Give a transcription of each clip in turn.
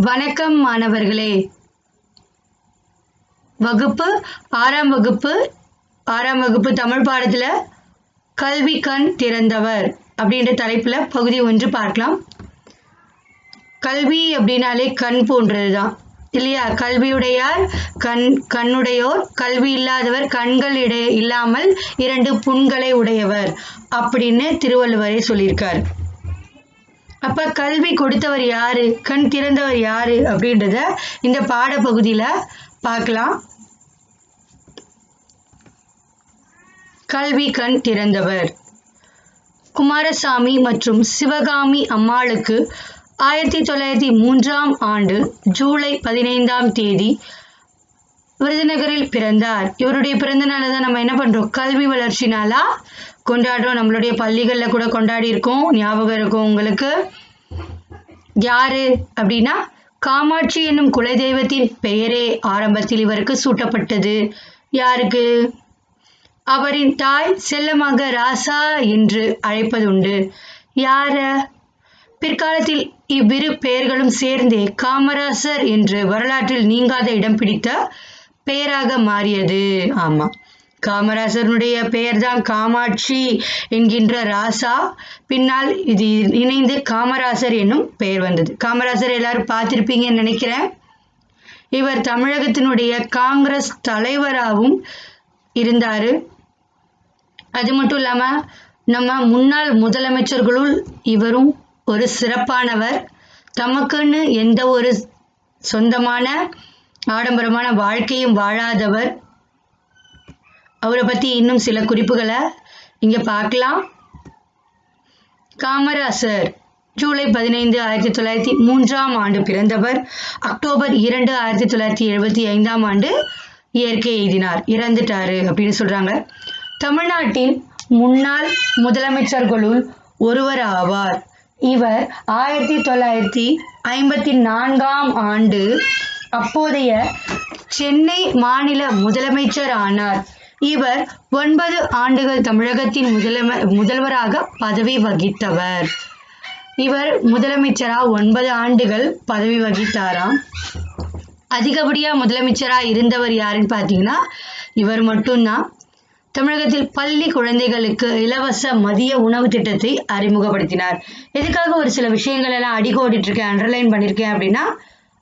வணக்கம் மாணவர்களே. வகுப்பு ஆறாம் வகுப்பு ஆறாம் வகுப்பு தமிழ் பாடத்தில் கல்வி கண் திறந்தவர் அப்படின்ற தலைப்பில் பகுதி ஒன்று பார்க்கலாம். கல்வி அப்படின்னாலே கண் போன்றதுதான். இல்லையா? கல்வியுடையார் கண் கண்ணுடையோர் கல்வி இல்லாதவர் கண்கள் இடையே இல்லாமல் இரண்டு புண்களை உடையவர் அப்படின்னு திருவள்ளுவரே சொல்லியிருக்கார். அப்ப கல்வி கொடுத்தவர் யாரு? கண் திறந்தவர் யாரு? அப்படின்றத இந்த பாடப்பகுதியில பார்க்கலாம். கல்வி கண் திறந்தவர். குமாரசாமி மற்றும் சிவகாமி அம்மாளுக்கு ஆயிரத்தி தொள்ளாயிரத்தி மூன்றாம் ஆண்டு ஜூலை பதினைந்தாம் தேதி விருதுநகரில் பிறந்தார். இவருடைய பிறந்த நாளை தான் நம்ம என்ன பண்றோம்? கல்வி வளர்ச்சி நாளா கொண்டாடுறோம். நம்மளுடைய பள்ளிகளில் கூட கொண்டாடி இருக்கோம். ஞாபகம் இருக்கும் உங்களுக்கு? யாரு அப்படின்னா காமாட்சி என்னும் குலதெய்வத்தின் பெயரே ஆரம்பத்தில் இவருக்கு சூட்டப்பட்டது. யாருக்கு? அவரின் தாய் செல்லமாக ராசா என்று அழைப்பதுண்டு. யார? பிற்காலத்தில் இவ்விரு பெயர்களும் சேர்ந்தே காமராசர் என்று வரலாற்றில் நீங்காத இடம் பிடித்த பெயராக மாறியது. ஆமா. காமராசருடைய பெயர்தான் காமாட்சி என்கின்ற ராசா. பின்னால் இது இணைந்து காமராசர் என்னும் பெயர் வந்தது. காமராசர் எல்லாரும் பார்த்திருப்பீங்கன்னு நினைக்கிறேன். இவர் தமிழகத்தினுடைய காங்கிரஸ் தலைவராகவும் இருந்தாரு. அது மட்டும் இல்லாம நம்ம முன்னாள் முதலமைச்சர்களுள் இவரும் ஒரு சிறப்பானவர். தமக்குன்னு எந்த ஒரு சொந்தமான ஆடம்பரமான வாழ்க்கையும் வாழாதவர். அவரை பத்தி இன்னும் சில குறிப்புகளை இங்க பார்க்கலாம். காமராசர் ஜூலை பதினைந்து ஆயிரத்தி தொள்ளாயிரத்தி மூன்றாம் ஆண்டு பிறந்தவர். அக்டோபர் இரண்டு ஆயிரத்தி தொள்ளாயிரத்தி எழுபத்தி ஐந்தாம் ஆண்டு இயற்கை எய்தினார் இறந்துட்டாரு அப்படின்னு சொல்றாங்க. தமிழ்நாட்டின் முன்னாள் முதலமைச்சர்களுள் ஒருவர் ஆவார். இவர் ஆயிரத்தி தொள்ளாயிரத்தி ஐம்பத்தி நான்காம் ஆண்டு அப்போதைய சென்னை மாநில முதலமைச்சர் ஆனார். இவர் ஒன்பது ஆண்டுகள் தமிழகத்தின் முதலம முதல்வராக பதவி வகித்தவர். இவர் முதலமைச்சரா ஒன்பது ஆண்டுகள் பதவி வகித்தாராம் அதிகப்படியா முதலமைச்சரா இருந்தவர் யாருன்னு பார்த்தீங்கன்னா இவர் மட்டும்தான் தமிழகத்தில் பள்ளி குழந்தைகளுக்கு இலவச மதிய உணவு திட்டத்தை அறிமுகப்படுத்தினார். எதுக்காக ஒரு சில விஷயங்கள் எல்லாம் அடிக்கோடிட்டு இருக்கேன் அண்டர்லைன் பண்ணியிருக்கேன் அப்படின்னா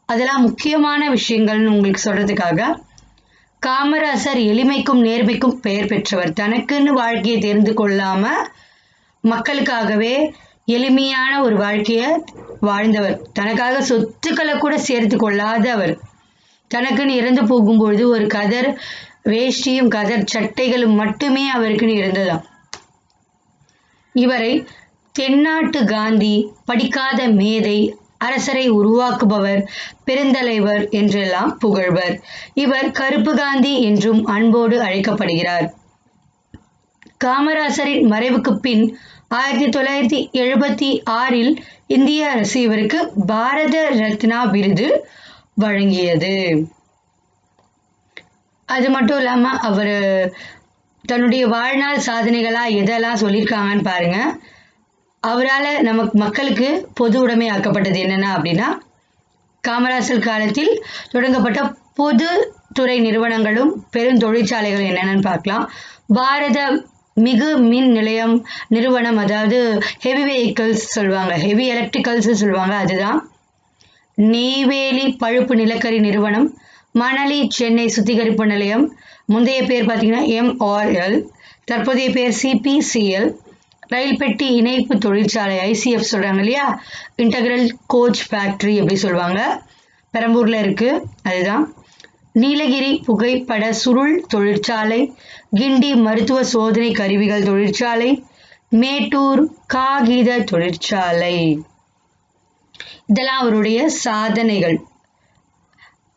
அதெல்லாம் முக்கியமான விஷயங்கள்னு உங்களுக்கு சொல்றதுக்காக காமராசர் எளிமைக்கும் நேர்மைக்கும் பெயர் பெற்றவர். தனக்குன்னு வாழ்க்கையை தெரிந்து கொள்ளாம மக்களுக்காகவே எளிமையான ஒரு வாழ்க்கையை வாழ்ந்தவர். தனக்காக சொத்துக்களை கூட சேர்த்து கொள்ளாதவர். தனக்குன்னு இறந்து போகும்பொழுது ஒரு கதர் வேஷ்டியும் கதர் சட்டைகளும் மட்டுமே அவருக்குன்னு இருந்ததாம். இவரை தென்னாட்டு காந்தி படிக்காத மேதை அரசரை உருவாக்குபவர் பெருந்தலைவர் என்றெல்லாம் புகழ்வர். இவர் கருப்பு காந்தி என்றும் அன்போடு அழைக்கப்படுகிறார். காமராசரின் மறைவுக்கு பின் ஆயிரத்தி தொள்ளாயிரத்தி எழுபத்தி ஆறில் இந்திய அரசு இவருக்கு பாரத ரத்னா விருது வழங்கியது. அது மட்டும் இல்லாம அவர் தன்னுடைய வாழ்நாள் சாதனைகளா எதெல்லாம் சொல்லியிருக்காங்கன்னு பாருங்க. அவரால் நமக்கு மக்களுக்கு பொது உடைமை ஆக்கப்பட்டது என்னென்னா அப்படின்னா காமராசர் காலத்தில் தொடங்கப்பட்ட பொது துறை நிறுவனங்களும் பெரும் தொழிற்சாலைகளும் என்னென்னு பார்க்கலாம். பாரத மிகு மின் நிலையம் நிறுவனம் அதாவது ஹெவி வெஹிக்கிள்ஸ் சொல்லுவாங்க ஹெவி எலக்ட்ரிக்கல்ஸ் சொல்லுவாங்க அதுதான். நெய்வேலி பழுப்பு நிலக்கரி நிறுவனம் மணலி சென்னை சுத்திகரிப்பு நிலையம் முந்தைய பேர் பார்த்தீங்கன்னா எம்ஆர்எல் தற்போதைய பேர் சிபிசிஎல் ரயில் பெட்டி இணைப்பு தொழிற்சாலை ஐசிஎஃப் சொல்றாங்க இல்லையா? இன்டகிரல் கோச் ஃபேக்ட்ரி அப்படி சொல்லுவாங்க. பெரம்பூர்ல இருக்கு. அதுதான். நீலகிரி புகைப்பட சுருள் தொழிற்சாலை கிண்டி மருத்துவ சோதனை கருவிகள் தொழிற்சாலை மேட்டூர் காகித தொழிற்சாலை. இதெல்லாம் அவருடைய சாதனைகள்.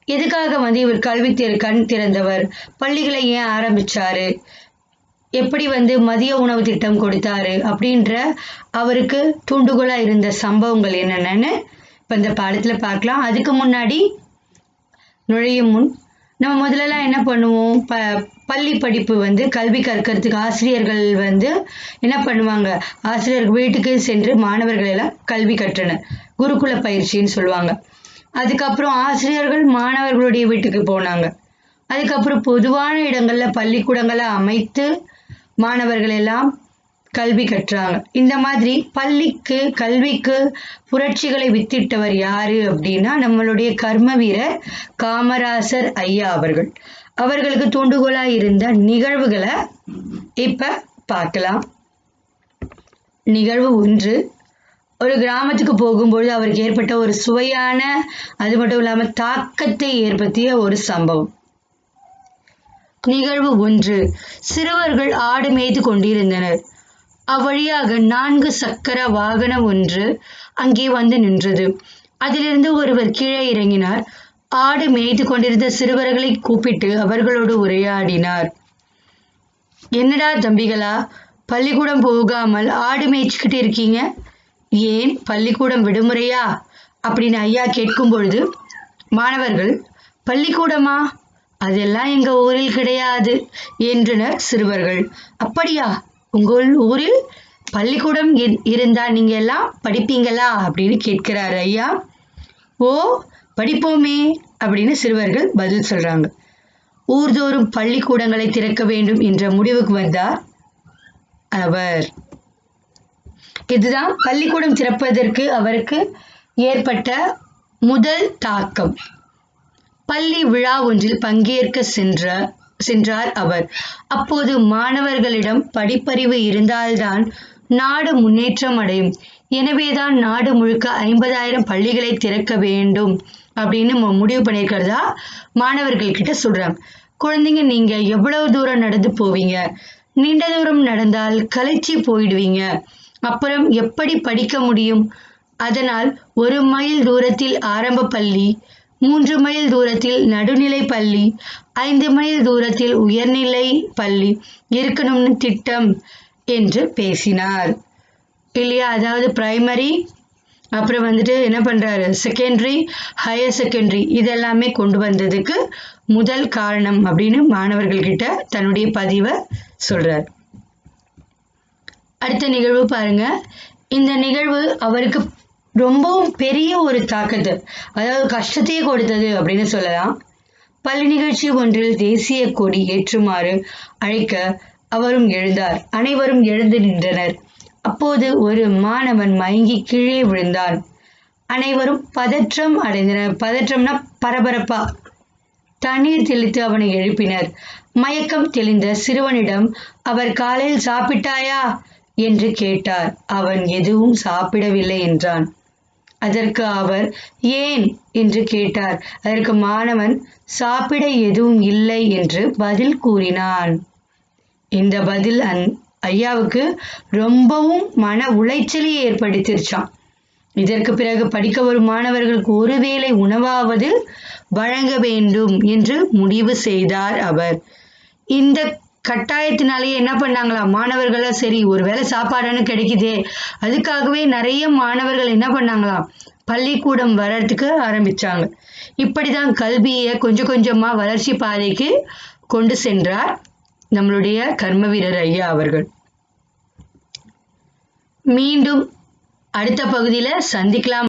எதுக்காக வந்து இவர் கல்வி திற கண் திறந்தவர்? பள்ளிகளை ஏன் ஆரம்பிச்சாரு? எப்படி வந்து மதிய உணவு திட்டம் கொடுத்தாரு அப்படின்ற அவருக்கு தூண்டுகோலா இருந்த சம்பவங்கள் என்னென்னு இப்போ இந்த பாடத்துல பார்க்கலாம். அதுக்கு முன்னாடி நுழையும் முன் நம்ம முதல்லலாம் என்ன பண்ணுவோம்? ப பள்ளி படிப்பு வந்து கல்வி கற்கிறதுக்கு ஆசிரியர்கள் வந்து என்ன பண்ணுவாங்க? ஆசிரியர் வீட்டுக்கு சென்று மாணவர்கள் எல்லாம் கல்வி கற்றனர் குருகுல பயிற்சின்னு சொல்லுவாங்க. அதுக்கப்புறம் ஆசிரியர்கள் மாணவர்களுடைய வீட்டுக்கு போனாங்க. அதுக்கப்புறம் பொதுவான இடங்கள்ல பள்ளிக்கூடங்களை அமைத்து மாணவர்கள் எல்லாம் கல்வி கற்றாங்க. இந்த மாதிரி பள்ளிக்கு கல்விக்கு புரட்சிகளை வித்திட்டவர் யாரு அப்படின்னா நம்மளுடைய கர்ம வீரர் காமராசர் ஐயா அவர்கள். அவர்களுக்கு தூண்டுகோலா இருந்த நிகழ்வுகளை இப்ப பார்க்கலாம். நிகழ்வு ஒன்று ஒரு கிராமத்துக்கு போகும்பொழுது அவருக்கு ஏற்பட்ட ஒரு சுவையான அது மட்டும் இல்லாமல் தாக்கத்தை ஏற்படுத்திய ஒரு சம்பவம். நிகழ்வு ஒன்று. சிறுவர்கள் ஆடு மேய்த்து கொண்டிருந்தனர். அவ்வழியாக நான்கு சக்கர வாகனம் ஒன்று அங்கே வந்து நின்றது. அதிலிருந்து ஒருவர் கீழே இறங்கினார். ஆடு மேய்த்து கொண்டிருந்த சிறுவர்களை கூப்பிட்டு அவர்களோடு உரையாடினார். என்னடா தம்பிகளா பள்ளிக்கூடம் போகாமல் ஆடு மேய்ச்சிக்கிட்டு இருக்கீங்க? ஏன் பள்ளிக்கூடம் விடுமுறையா? அப்படின்னு ஐயா கேட்கும் பொழுது மாணவர்கள் பள்ளிக்கூடமா? அதெல்லாம் எங்க ஊரில் கிடையாது என்றனர் சிறுவர்கள். அப்படியா? உங்கள் ஊரில் பள்ளிக்கூடம் இரு- இருந்தா நீங்க எல்லாம் படிப்பீங்களா? அப்படின்னு கேட்கிறார் ஐயா. ஓ படிப்போமே அப்படின்னு சிறுவர்கள் பதில் சொல்றாங்க. ஊர்தோறும் பள்ளிக்கூடங்களை திறக்க வேண்டும் என்ற முடிவுக்கு வந்தார் அவர். இதுதான் பள்ளிக்கூடம் திறப்பதற்கு அவருக்கு ஏற்பட்ட முதல் தாக்கம். பள்ளி விழா ஒன்றில் பங்கேற்க சென்ற சென்றார் அவர். அப்போது மாணவர்களிடம் படிப்பறிவு இருந்தால்தான் நாடு முன்னேற்றம் அடையும். எனவேதான் நாடு முழுக்க ஐம்பதாயிரம் பள்ளிகளை திறக்க வேண்டும் அப்படின்னு மு- முடிவு பண்ணியிருக்கிறதா மாணவர்கள் கிட்ட சொல்றாங்க குழந்தைங்க நீங்க எவ்வளவு தூரம் நடந்து போவீங்க? நீண்ட தூரம் நடந்தால் கலைச்சி போயிடுவீங்க. அப்புறம் எப்படி படிக்க முடியும்? அதனால் ஒரு மைல் தூரத்தில் ஆரம்ப பள்ளி மூன்று மைல் தூரத்தில் நடுநிலை பள்ளி ஐந்து மைல் தூரத்தில் உயர்நிலை பள்ளி இருக்கணும்னு திட்டம் என்று பேசினார். இல்லையா? அதாவது பிரைமரி அப்புறம் வந்துட்டு என்ன பண்றாரு? செகண்டரி ஹையர் செகண்டரி இதெல்லாமே கொண்டு வந்ததுக்கு முதல் காரணம் அப்படின்னு மாணவர்கள்கிட்ட தன்னுடைய பதிவை சொல்றார். அடுத்த நிகழ்வு பாருங்க. இந்த நிகழ்வு அவருக்கு ரொம்பவும் பெரிய ஒரு தாக்கத்தை அதாவது கஷ்டத்தையே கொடுத்தது அப்படின்னு சொல்லலாம். பள்ளி நிகழ்ச்சி ஒன்றில் தேசிய கொடி ஏற்றுமாறு அழைக்க அவரும் எழுந்தார். அனைவரும் எழுந்து நின்றனர். அப்போது ஒரு மாணவன் மயங்கி கீழே விழுந்தான். அனைவரும் பதற்றம் அடைந்தனர். பதற்றம்னா பரபரப்பா. தண்ணீர் தெளித்து அவனை எழுப்பினர். மயக்கம் தெளிந்த சிறுவனிடம் அவர் காலையில் சாப்பிட்டாயா? என்று கேட்டார். அவன் எதுவும் சாப்பிடவில்லை என்றான். அதற்கு அவர் ஏன் என்று கேட்டார். அதற்கு மாணவன் சாப்பிட எதுவும் இல்லை என்று பதில் கூறினான். இந்த பதில் அந் ஐயாவுக்கு ரொம்பவும் மன உளைச்சலை ஏற்படுத்திருச்சான் இதற்கு பிறகு படிக்க வரும் மாணவர்களுக்கு ஒருவேளை உணவாவது வழங்க வேண்டும் என்று முடிவு செய்தார் அவர். இந்த கட்டாயத்தினாலேயே என்ன பண்ணாங்களா? மாணவர்களா சரி ஒருவேளை சாப்பாடுன்னு கிடைக்குதே. அதுக்காகவே நிறைய மாணவர்கள் என்ன பண்ணாங்களாம் பள்ளிக்கூடம் வர்றதுக்கு ஆரம்பிச்சாங்க. இப்படிதான் கல்வியை கொஞ்சம் கொஞ்சமா வளர்ச்சி பாதைக்கு கொண்டு சென்றார் நம்மளுடைய கர்ம வீரர் ஐயா அவர்கள். மீண்டும் அடுத்த பகுதியில சந்திக்கலாம்.